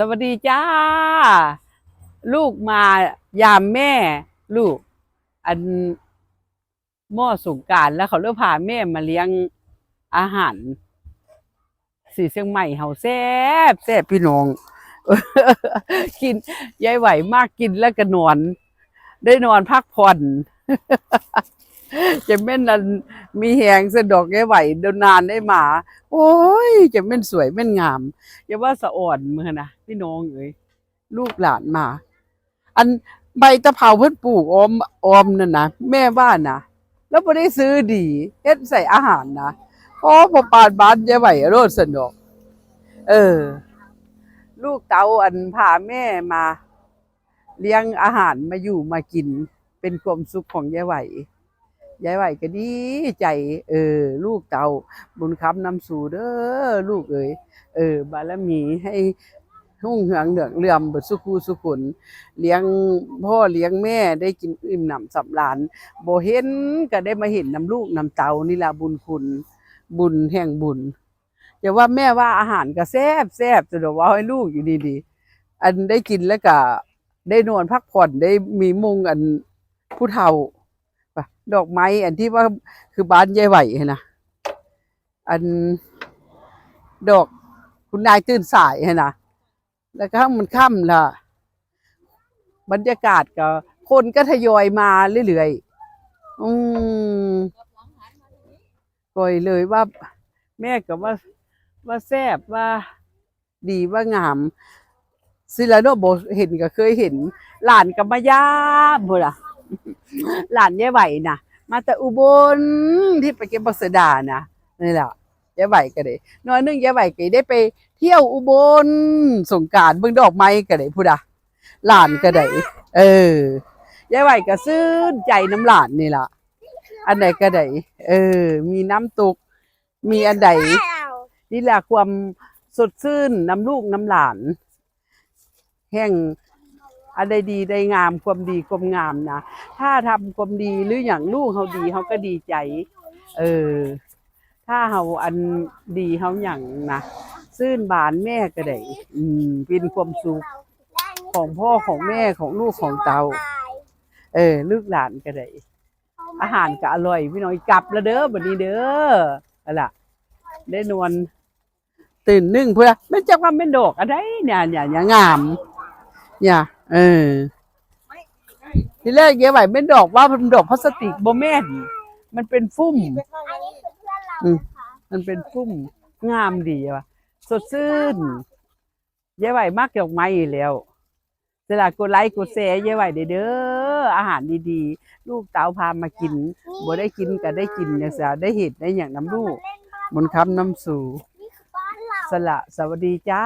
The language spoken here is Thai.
สวัสดีจ้า ลูกมายามแม่ ลูก อันหม้อสงกรารแล้วเขาเลือกพาแม่มาเลี้ยงอาหารสีเชียงใหม่เฮาแซ่บแซ่บพี่น้อง กินยายไหวมากกินแล้วก็นอน ได้นอนพักผ่อน จะแม่นนั้นมีแหงสะดอกยายไหวเดินนานได้มา โอ้ย จะแม่นสวยแม่นงามอย่าว่าสะอ่อนมือนะพี่น้องเอ้ยลูกหลานมา อันใบตะเภาเพิ่นปลูกอมอมนั่นนะแม่ว่านะแล้วบ่ได้ซื้อดีเฮ็ดใส่อาหารนะพอพอปานบ้านยายไหวโรดสนดอก เออ ลูกเตาอันพาแม่มา เลี้ยงอาหารมาอยู่มากินเป็นความสุขของยายไหว ยายไหวก็ดีใจ เออ ลูกเตาบุญคำนำสู่เด้อลูกเอ้ยเออ บารมีให้หุ่งเหืองเหลืองเลื่อมบิดสุขูสุขุน เลี้ยงพ่อเลี้ยงแม่ได้กินอิ่มหนำสำราญบ่เห็นก็ได้มาเห็นน้ำลูกน้ำเตานี่ละบุญคุณ บุญแห่งบุญอย่าว่าแม่ว่าอาหารก็แซ่บแซ่บจะดอกว่าให้ลูกอยู่ดีๆ อันได้กินแล้วก็ได้นอนพักผ่อนได้มีมุงอันผู้เฒ่า ดอกไม้อันที่ว่าคือบ้านยายไหวนะอันดอกคุณนายตื่นสายให้นะแล้วก็มันค่ำละบรรยากาศก็ คนก็ทยอยมาเรื่อยๆอืมก่อยเลยว่า แม่ก็ว่า ว่าแซบว่าดีว่างาม ซิลาโนโบเห็นก็เคยเห็น หลานกับมายามพุ่ล่ะ หลานยายไหวนะมาแต่อุบลที่ไปเก็บบักเสดานะนี่แหละยายไหวก็ได้น้อยหนึงยายไหวก็ได้ไปเที่ยวอุบลสงกรารเบิ่งดอกไม้ก็ได้พูดอะหลานก็ได้เออยายไหวก็ซื่นใจน้ำหลานนี่ล่ะ อันใดก็ได้เออ มีน้ำตก มีอันใดนี่แหละความสดชื่นน้ำลูกน้ำหลาน แห่ง อันใดดีได้งามความดีความงามนะถ้าทำความดีหรืออย่างลูกเขาดีเขาก็ดีใจ เออ ถ้าเฮาอันดีเฮาหยังนะซื่นบานแม่ก็ได้อืมเป็นความสุขของพ่อของแม่ของลูกของเตา เออ ลูกหลานก็ได้อาหารก็อร่อยพี่น้อยกลับแล้วเด้อบัดนี้เด้ออะล่ะได้นวลตื่นนึ่งเพื่อไม่จักว่าเป็นดอกอะไรเนี่ยเนี่ยอย่างงาม เนี่ย เออ ทีแรกเยาไหวเป็นดอกว่าเป็นดอกพลาสติกโบแม่นมันเป็นฟุ้มอันนี้คือเพื่อนเรานะคะมันเป็นฟุ้มงามดีว่ะ สดชื่นยายไหวมากดอกไม้อยู่แล้วเวลากดไลค์กดแชร์ยายไหวเด้อเด้ออาหารดีๆ ลูกเต๋าพามากินบ่ได้กินก็ได้กินเนี่ยสะได้เห็ดได้อย่างน้ำลูกเล่นบ้านมนต์คำน้ำสู่นี่คือบ้านเรา สละสวัสดีจ้า